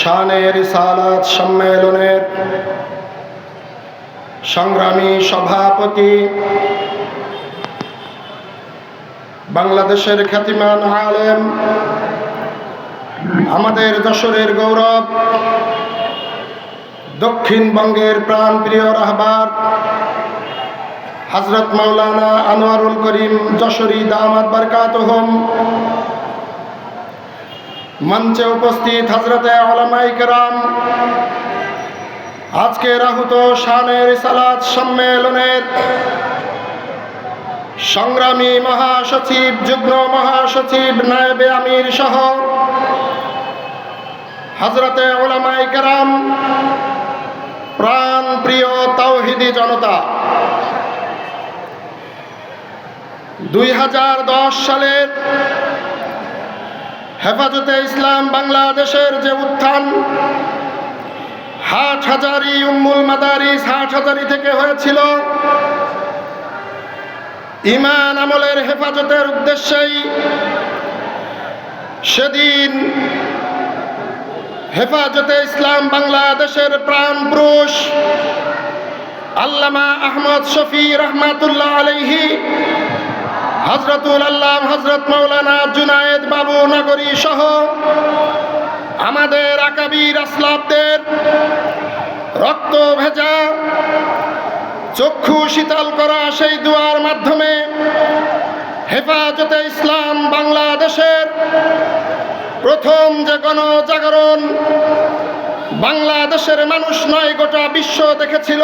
শানে রিসালাত সম্মেলনের সংগ্রামী সভাপতি বাংলাদেশের খ্যাতিমান আলেম, আমাদের যশোরের গৌরব, দক্ষিণবঙ্গের প্রাণ প্রিয় রাহবার হজরত মাওলানা আনোয়ারুল করিম যশোরী দামাত বারকাতহম মঞ্চে উপস্থিত হজরতে আলমাই কেরাম। আজকের আহুত শানের সালাদ সম্মেলনের সংগ্রামী মহাসচিব, যুগ্ম মহাসচিব নায়েবে আমির সহ হজরতে ওলামাই কেরাম, প্রাণ প্রিয় তৌহিদি জনতা, দুই হাজার দশ সালের হেফাজতে ইসলাম বাংলাদেশের যে উত্থান, হাট হাজারি, উম্মুল মাদারিস হাট হাজারি থেকে হয়েছিল। ইমান আমলের হেফাজতের উদ্দেশ্যেই সেদিন হেফাজতে ইসলাম বাংলাদেশের প্রাণ পুরুষ আল্লামা আহমদ শফি রহমাতুল্লাহ আলহি হজরতুল আল্লাহ হজরত মৌলানা জুনায়েদ বাবু নগরী সহ আমাদের আকাবির আসলাবদের রক্ত ভেজা, চক্ষু শীতল করা সেই দুয়ার মাধ্যমে হেফাজতে ইসলাম বাংলাদেশের প্রথম যে গণজাগরণ বাংলাদেশের মানুষ নয়, গোটা বিশ্ব দেখেছিল,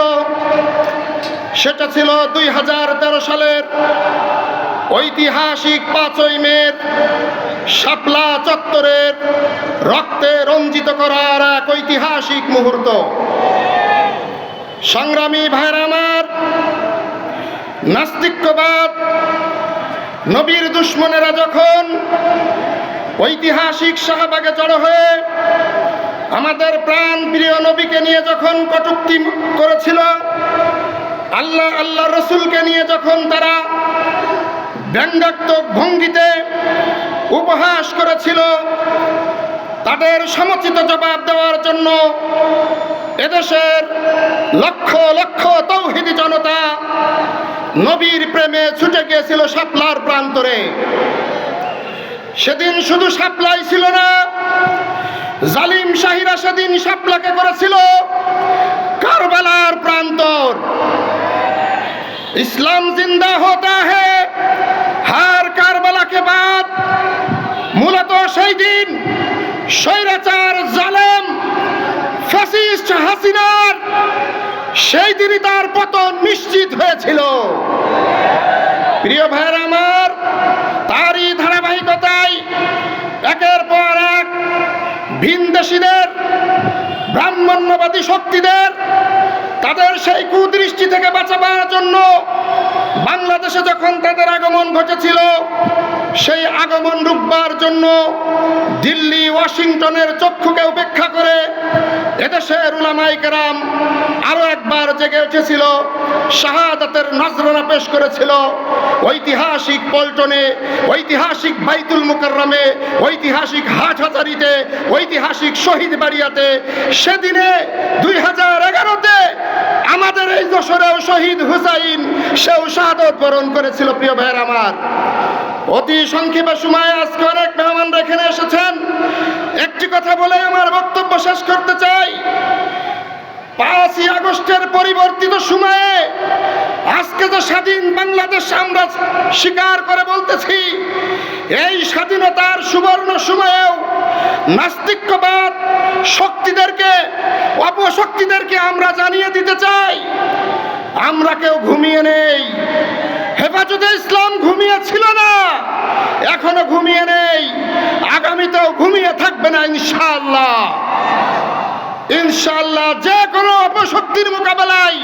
সেটা ছিল দুই হাজার তেরো সালের ঐতিহাসিক পাঁচই মের শাপলা চত্বরের রক্তে রঞ্জিত করার এক ঐতিহাসিক মুহূর্ত। সংগ্রামী ভাইরা আমার, নাস্তিক্যবাদ, নবীর দুশ্মনেরা যখন ঐতিহাসিক শাহবাগে জড়ো হয়ে আমাদের প্রাণ প্রিয় নবীকে নিয়ে যখন কটুক্তি করেছিল, আল্লাহ আল্লাহ রসুলকে নিয়ে যখন তারা ব্যঙ্গাত্মক ভঙ্গিতে উপহাস করেছিল তাদের সমচিত জবাব দেওয়ার জন্য এদেশের লক্ষ লক্ষ তৌহিদি জনতা নবীর প্রেমে ছুটে গিয়েছিল সাপলার প্রান্তরে। সেদিন শুধু শাপলাই ছিল না, জালিম শাহিরা সেদিন শাপলাকে করেছিল কারবালার প্রান্তর। ইসলাম জিন্দা হতা হে সেই দিনই তার পতন নিশ্চিত হয়েছিল। প্রিয় ভাইয়ের আমার, তারই ধারাবাহিকতায় একের পর এক ভিনদেশীদের ব্রাহ্মণ্যবাদী শক্তিদের, তাদের সেই কুদৃষ্টি থেকে বাঁচাবার জন্য বাংলাদেশে যখন তাদের আগমন ঘটেছিল, সেই আগমন রুখবার জন্য দিল্লি, ওয়াশিংটনের চক্ষুকে উপেক্ষা করে এদেশের উলামাই কেরাম আরও জেগে উঠেছিল, শাহাদাতের নজরানা পেশ করেছিল। ঐতিহাসিক পল্টনে, ঐতিহাসিক বাইতুল মুকাররমে, ঐতিহাসিক হাট হাজারিতে ঐতিহাসিক শহীদ বাড়িয়াতে, সেদিনে দুই হাজার এগারোতে আমাদের এই যশোরেও শহীদ হুসাইন সেও শাহাদত বরণ করেছিল, প্রিয় ভাইয়ের আমার। অতি সংক্ষেপে সময় আজকে অনেক মেহমানরা এখানে এসেছেন। একটি কথা বলে আমার বক্তব্য শেষ করতে পাঁচই আগস্টের পরিবর্তিত সময়ে আজকে যে স্বাধীন বাংলাদেশ আমরা স্বীকার করে বলতেছি, এই স্বাধীনতার সুবর্ণ সময়েও নাস্তিক্যবাদ শক্তিদেরকে, অপশক্তিদেরকে আমরা জানিয়ে দিতে চাই। আমরা কেউ ঘুমিয়ে নেই। হেফাজতে ইসলাম ঘুমিয়ে ছিল না, এখনও ঘুমিয়ে নেই। আগামীতেও ঘুমিয়ে থাকবে না ইনশাআল্লাহ। ইনশাআল্লাহ যে কোনো অপশক্তির মোকাবেলায়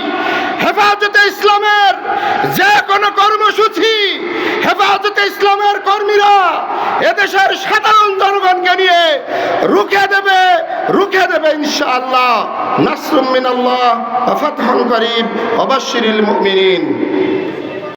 হেফাজতে ইসলামের যে কোনো কর্মসূচি হেফাজতে ইসলামের কর্মীরা এদেশের সাধারণ জনগণকে নিয়ে রুখে দেবে রুখে দেবে ইনশাআল্লাহ। নাসরুম মিনাল্লাহ ফাতহুন করিব ওয়া বাশশিরিল মুমিনিন।